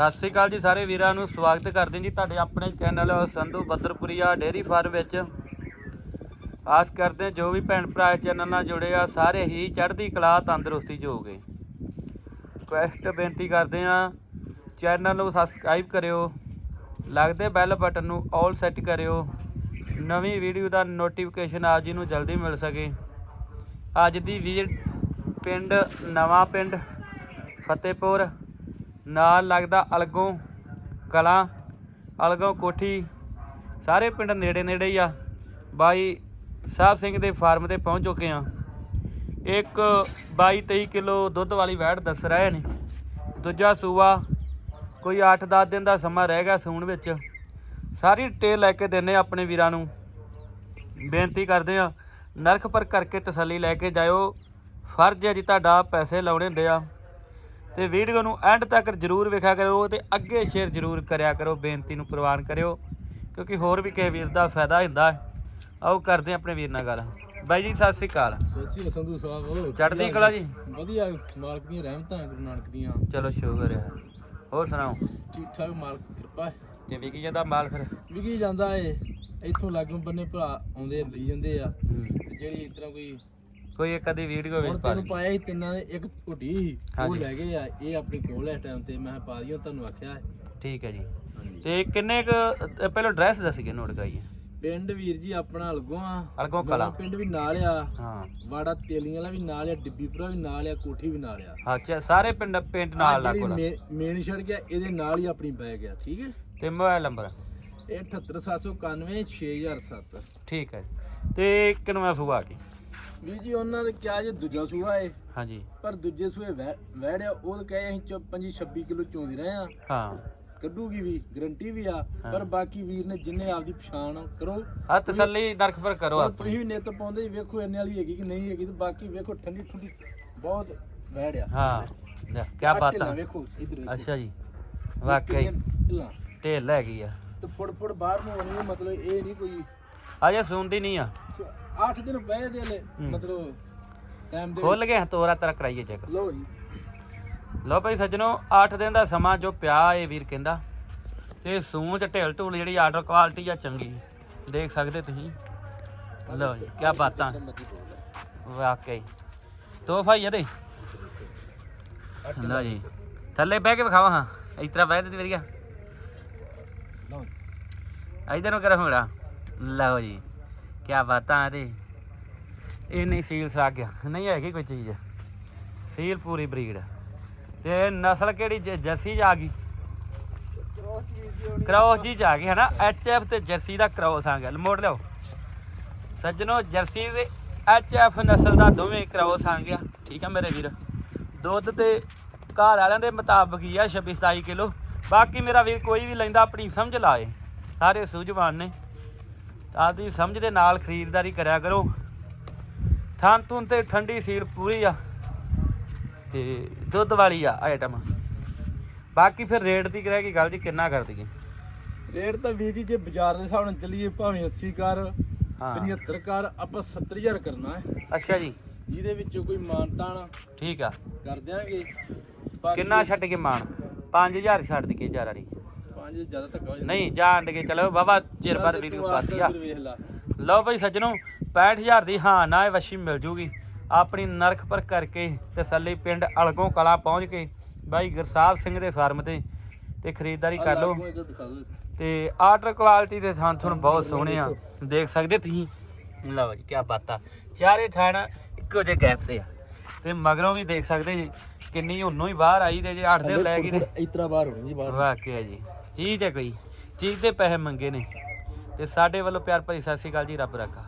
ਸਤਿ ਸ੍ਰੀ ਅਕਾਲ ਜੀ ਸਾਰੇ ਵੀਰਾਂ ਨੂੰ, ਸਵਾਗਤ ਕਰਦੇ ਜੀ ਤੁਹਾਡੇ ਆਪਣੇ channel Sandhu Badarpuria dairy farm ਵਿੱਚ। ਆਸ ਕਰਦੇ ਹਾਂ ਜੋ ਵੀ ਭੈਣ ਭਰਾ ਚੈਨਲ ਨਾਲ ਜੁੜੇ ਆ, ਸਾਰੇ ਹੀ ਚੜ੍ਹਦੀ ਕਲਾ, ਤੰਦਰੁਸਤੀ 'ਚ ਹੋਗੇ ਰਿਕੁਐਸਟ ਬੇਨਤੀ ਕਰਦੇ ਹਾਂ, ਚੈਨਲ ਨੂੰ ਸਬਸਕ੍ਰਾਈਬ ਕਰਿਓ, ਲੱਗਦੇ ਬੈਲ ਬਟਨ ਨੂੰ ਆਲ ਸੈੱਟ ਕਰਿਓ, ਨਵੀਂ ਵੀਡੀਓ ਦਾ ਨੋਟੀਫਿਕੇਸ਼ਨ ਆਪ ਜੀ ਨੂੰ ਜਲਦੀ ਮਿਲ ਸਕੇ। ਅੱਜ ਦੀ ਵੀਰ ਪਿੰਡ, ਨਵਾਂ ਪਿੰਡ, ਫਤਿਹਪੁਰ ਨਾਲ ਲੱਗਦਾ ਅਲਗੋਂ ਕਲਾਂ, ਅਲਗੋਂ ਕੋਠੀ। ਸਾਰੇ ਪਿੰਡ ਨੇੜੇ ਨੇੜੇ ਹੀ ਆ। ਬਾਈ ਸਾਹਿਬ ਸਿੰਘ ਦੇ ਫਾਰਮ ਤੇ ਪਹੁੰਚ ਚੁੱਕੇ ਆ ਇੱਕ 22 23 ਕਿਲੋ ਦੁੱਧ ਵਾਲੀ ਵੈੜ ਦੱਸ ਰਹੇ ਨੇ। ਦੂਜਾ ਸੂਆ, ਕੋਈ 8-10 ਦਿਨ ਦਾ ਸਮਾਂ ਰਹਿ ਗਿਆ ਸੂਣ ਵਿੱਚ। ਸਾਰੀ ਡਿਟੇਲ ਲੈ ਕੇ ਦਿੰਨੇ ਆ ਆਪਣੇ ਵੀਰਾਂ ਨੂੰ। ਬੇਨਤੀ ਕਰਦੇ ਆ ਨਰਖ ਪਰ ਕਰਕੇ ਤਸੱਲੀ ਲੈ ਕੇ ਜਾਇਓ। ਫਰਜ਼ ਹੈ ਜੀ ਤੁਹਾਡਾ ਪੈਸੇ ਲਾਉਣੇ ਹੁੰਦੇ ਆ। ਤੇ ਵੀਡੀਓ ਨੂੰ ਐਂਡ ਤੱਕ ਜਰੂਰ ਵੇਖਿਆ ਕਰੋ ਤੇ ਅੱਗੇ ਸ਼ੇਅਰ ਜਰੂਰ ਕਰਿਆ ਕਰੋ ਬੇਨਤੀ ਨੂੰ ਪ੍ਰਵਾਨ ਕਰਿਓ ਕਿਉਂਕਿ ਹੋਰ ਵੀ ਕਿਸੇ ਵੀਰ ਦਾ ਫਾਇਦਾ ਹੁੰਦਾ। ਆਓ ਕਰਦੇ ਆਪਣੇ ਵੀਰ ਨਾਲ ਗੱਲ। ਬਾਈ ਜੀ ਸਤਿ ਸ੍ਰੀ ਅਕਾਲ। ਸੋਚੀ ਸੰਧੂ ਸਾਹਿਬ ਚੜ੍ਹਦੀ ਕਲਾ ਜੀ? ਵਧੀਆ ਮਾਲਕ ਦੀਆਂ ਰਹਿਮਤਾਂ ਗੁਰੂ ਨਾਨਕ ਦੀਆਂ। ਚਲੋ ਸ਼ੁਕਰ ਹੈ। ਹੋਰ ਸੁਣਾਓ? ਠੀਕ ਠਾਕ ਮਾਲਕ ਕਿਰਪਾ ਹੈ। ਤੇ ਵਿਕੀ ਜਾਂਦਾ ਮਾਲ ਫਿਰ? ਵਿਕੀ ਜਾਂਦਾ ਏ। ਇੱਥੋਂ ਲਾਗੋਂ ਬੰਨੇ ਭਰਾ ਆਉਂਦੇ ਲਈ ਜਾਂਦੇ ਆ। ਜਿਹੜੀ ਇਸ ਤਰ੍ਹਾਂ ਕੋਈ ਕੋਈ ਇੱਕ ਅੱਧੀ ਵੀਡੀਓ ਵਿੱਚ ਪਾ ਤੈਨੂੰ ਪਾਇਆ ਸੀ ਤਿੰਨਾਂ ਦੇ ਇੱਕ ਝੋਟੀ ਸੀ, ਉਹ ਹਾਂਜੀ। ਲੈ ਗਏ ਆ ਇਹ ਆਪਣੀ ਕੋਲ ਇਸ ਟਾਈਮ ਤੇ ਮੈਂ ਕਿਹਾ ਪਾ ਦਿਓ ਤੁਹਾਨੂੰ ਆਖਿਆ। ਹੈ ਠੀਕ ਹੈ ਜੀ। ਹਾਂਜੀ। ਤੇ ਕਿੰਨੇ ਕੁ ਪਹਿਲਾਂ ਡਰੈਸ ਦੱਸ ਕੇ ਨੋਟ ਕਰਾਈਏ। ਪਿੰਡ ਵੀਰ ਜੀ ਆਪਣਾ ਅਲਗੋਂ ਆ। ਅਲਗੋਂ ਕਲਾਂ। ਪਿੰਡ ਵੀ ਨਾਲ ਆ। ਹਾਂ। ਵਾੜਾ ਤੇਲੀਆਂ ਵਾਲਾ ਵੀ ਨਾਲ ਆ ਡਿੱਬੀਪੁਰਾ ਵੀ ਨਾਲ ਆ ਕੋਠੀ ਵੀ ਨਾਲ ਆ। ਅੱਛਾ ਸਾਰੇ ਪਿੰਡ ਪਿੰਡ ਨਾਲ ਲਾ ਕੋਲ ਮੇਨ ਛੜ ਗਿਆ ਇਹਦੇ ਨਾਲ ਹੀ ਆਪਣੀ ਬੈ ਗਿਆ ਠੀਕ ਹੈ? ਤੇ ਮੋਬਾਈਲ ਨੰਬਰ ਇਹ 78791 6007 ਠੀਕ ਹੈ ਤੇ ਕਿੰਨਵਾਂ ਸੂਆ ਆ ਵੀਰ ਜੀ ਉਹਨਾਂ ਦੇ ਕਿਹਾ ਜੇ ਦੂਜਾ ਸੂਆ ਏ ਹਾਂਜੀ। ਪਰ ਦੂਜੇ ਸੂਏ ਵਹਿੜਿਆ ਉਹ ਕਹੇ ਅਸੀਂ 25 26 ਕਿਲੋ ਚੋਂਦੇ ਰਹੇ ਆ ਹਾਂ। ਕੱਢੂਗੀ ਵੀ ਗਰੰਟੀ ਵੀ ਆ ਪਰ ਬਾਕੀ ਵੀਰ ਨੇ ਜਿੰਨੇ ਆਪਦੀ ਪਛਾਣ ਕਰੋ ਆ ਤਸੱਲੀ ਨਰਖ ਪਰ ਕਰੋ ਹੁਣ ਆਪਣੀ। ਤੁਸੀਂ ਵੀ ਨਿੱਤ ਪਾਉਂਦੇ ਹੀ ਵੇਖੋ ਇੰਨੇ ਵਾਲੀ ਹੈਗੀ ਕਿ ਨਹੀਂ ਹੈਗੀ ਤੇ ਬਾਕੀ ਵੇਖੋ ਠੰਡੀ ਠੰਡੀ ਬਹੁਤ ਵਹਿੜਿਆ ਹਾਂ। ਲੈ ਕੀ ਬਾਤ ਆ। ਵੇਖੋ ਇਧਰ ਅੱਛਾ ਜੀ। ਵਾਕਈ। ਢਿੱਲਾਂ। ਲੈ ਗਈ ਆ। ਤੇ ਫੁੱਟ ਫੁੱਟ ਬਾਹਰ ਨੂੰ ਆਉਣੀ ਆ, ਮਤਲਬ ਇਹ ਨਹੀਂ ਕੋਈ ਅਜੇ ਸੁਣਦੀ ਨਹੀਂ ਆ। 8 ਦਿਨ ਪਏ ਦੇ ਲੈ। ਮਤਲਬ ਟਾਈਮ ਦੇ ਖੁੱਲ ਗਏ ਤੋਰਾ ਤਰ ਕਰਾਈਏ ਚੈੱਕ ਲਓ ਜੀ। ਲਓ ਭਾਈ ਸੱਜਣੋ 8 ਦਿਨ ਦਾ ਸਮਾਂ ਜੋ ਪਿਆ ਇਹ ਵੀਰ ਕਹਿੰਦਾ। ਤੇ ਸੂਹ ਚ ਢੇਲ ਢੂਲ ਜਿਹੜੀ ਆਰਡਰ ਕੁਆਲਿਟੀ ਆ ਚੰਗੀ। ਦੇਖ ਸਕਦੇ ਤੁਸੀਂ। ਲਓ ਜੀ ਕੀ ਬਾਤਾਂ। ਵਾਕਈ। ਤੋਹਫਾ ਹੀ ਆ ਤੇ ਲਓ ਜੀ। ਥੱਲੇ ਬਹਿ ਕੇ ਵਿਖਾਵਾ ਹਾਂ। ਇਸ ਤਰ੍ਹਾਂ ਬਹਿ ਤੇ ਵਧੀਆ। ਲਓ ਇਧਰ ਨੂੰ ਕਰ ਹੋੜਾ ਲਓ ਜੀ। ਕਿਆ ਬਾਤਾਂ ਆ ਤੇ ਇਹ ਨਹੀਂ ਸੀਲ ਸਾ ਗਿਆ। ਨਹੀਂ ਹੈਗੀ ਕੋਈ ਚੀਜ਼। ਸੀਲ ਪੂਰੀ ਬਰੀਡ। ਤੇ ਨਸਲ ਕਿਹੜੀ ਜ- ਜਰਸੀ ਚ ਆ ਗਈ? ਕ੍ਰੋਸ ਜੀ ਚ ਆ ਗਈ ਹੈ ਐਚ ਐਫ ਤੇ ਜਰਸੀ ਦਾ ਕ੍ਰੋਸ ਆ ਗਿਆ। ਮੋੜ ਲਿਓ ਸੱਜਣੋ, ਜਰਸੀ ਤੇ ਐਚ ਐਫ ਨਸਲ ਦਾ ਦੋਵੇਂ ਕ੍ਰੋਸ ਆ ਗਿਆ। ਠੀਕ ਆ ਮੇਰੇ ਵੀਰ। ਦੁੱਧ ਤੇ ਘਰ ਵਾਲਿਆਂ ਦੇ ਮੁਤਾਬਕ ਹੀ ਆ 26 27 ਕਿਲੋ। ਬਾਕੀ ਮੇਰਾ ਵੀਰ ਕੋਈ ਵੀ ਲੈਂਦਾ, ਆਪਣੀ ਸਮਝ ਲਾਏ। ਸਾਰੇ ਸੂਝਵਾਨ ਨੇ। ਆਪਦੀ ਸਮਝ ਦੇ ਨਾਲ ਖਰੀਦਦਾਰੀ ਕਰਿਆ ਕਰੋ। ਥਾਂ ਤੁਨ ਤੇ ਠੰਡੀ ਸੀਲ ਪੂਰੀ ਆ ਤੇ ਦੁੱਧ ਵਾਲੀ ਆ ਆਈਟਮ ਬਾਕੀ ਫਿਰ ਰੇਟ ਦੀ ਰਹਿ ਗਈ ਗੱਲ ਜੀ ਕਿੰਨਾ ਕਰ ਦਈਏ? ਰੇਟ ਤਾਂ ਵੀਰ ਜੀ ਜੇ ਬਾਜ਼ਾਰ ਦੇ ਹਿਸਾਬ ਨਾਲ ਚੱਲੀਏ ਭਾਵੇਂ 80 ਕਰ ਹਾਂ। 75 ਕਰ ਆਪਾਂ 70000 ਕਰਨਾ ਹੈ। ਅੱਛਾ ਜੀ। ਜਿਹਦੇ ਵਿੱਚੋਂ ਕੋਈ ਮਾਨਤਾਨ ਠੀਕ ਆ। ਕਰ ਦਿਆਂਗੇ। ਕਿੰਨਾ ਛੱਡ ਕੇ ਮਾਣ? 5000 ਛੱਡ ਦਈਏ ਜਾਰਾ ਨਹੀਂ ਪੰਜ ਜ਼ਿਆਦਾ ਧੱਕਾ ਹੋ ਜਾਂਦਾ। ਨਹੀਂ ਜਾਣ ਕੇ ਚਲੋ। ਬਾਬਾ ਚਿਰ ਬਾਅਦ ਵੀਡੀਓ ਪਾਤੀ ਆ। ਫਿਰ ਵੇਖ ਲਾ। ਲਓ ਭਾਈ ਸੱਜਣੋ 65000 ਦੀ ਹਾਂ ਨਾ ਇਹ ਵਸ਼ੀ ਮਿਲ ਜੂਗੀ। ਆਪਣੀ ਨਰਖ ਪਰ ਕਰਕੇ ਤਸੱਲੀ ਪਿੰਡ ਅਲਗੋਂ ਕਲਾ ਪਹੁੰਚ ਕੇ ਬਾਈ ਗੁਰਸਾਹਿਬ ਸਿੰਘ ਦੇ ਫਾਰਮ ਤੇ ਤੇ ਖਰੀਦਦਾਰੀ ਕਰ ਲਓ। ਤੇ ਆਰਡਰ ਕੁਆਲਿਟੀ ਦੇ ਥਾਂ ਤੁਹਾਨੂੰ ਬਹੁਤ ਸੋਹਣੇ ਆ। ਦੇਖ ਸਕਦੇ ਤੁਸੀਂ? ਲਓ ਜੀ ਕੀ ਬਾਤਾਂ। ਚਾਰੇ ਥਾਣ ਇੱਕੋ ਜਿਹੇ ਗੈਪ ਤੇ ਆ। ਤੇ ਮਗਰੋਂ ਵੀ ਦੇਖ ਸਕਦੇ ਜੀ ਕਿੰਨੀ ਹੁੰਨੋਂ ਹੀ ਬਾਹਰ ਆਈ ਤੇ ਜੇ 8 ਦਿਨ ਲੈ ਗਈ ਤੇ ਇਸ ਤਰ੍ਹਾਂ ਬਾਹਰ ਹੋਣੀ ਜੀ ਬਾਹਰ। ਵਾਕਿਆ ਜੀ ਚੀਜ਼ ਹੈ ਕੋਈ ਚੀਜ਼ ਦੇ ਪੈਸੇ ਮੰਗੇ ਨੇ। ਤੇ ਸਾਡੇ ਵੱਲੋਂ ਪਿਆਰ ਭਰੀ ਸਤਿ ਸ਼੍ਰੀ ਅਕਾਲ ਜੀ ਰੱਬ ਰੱਖਾ।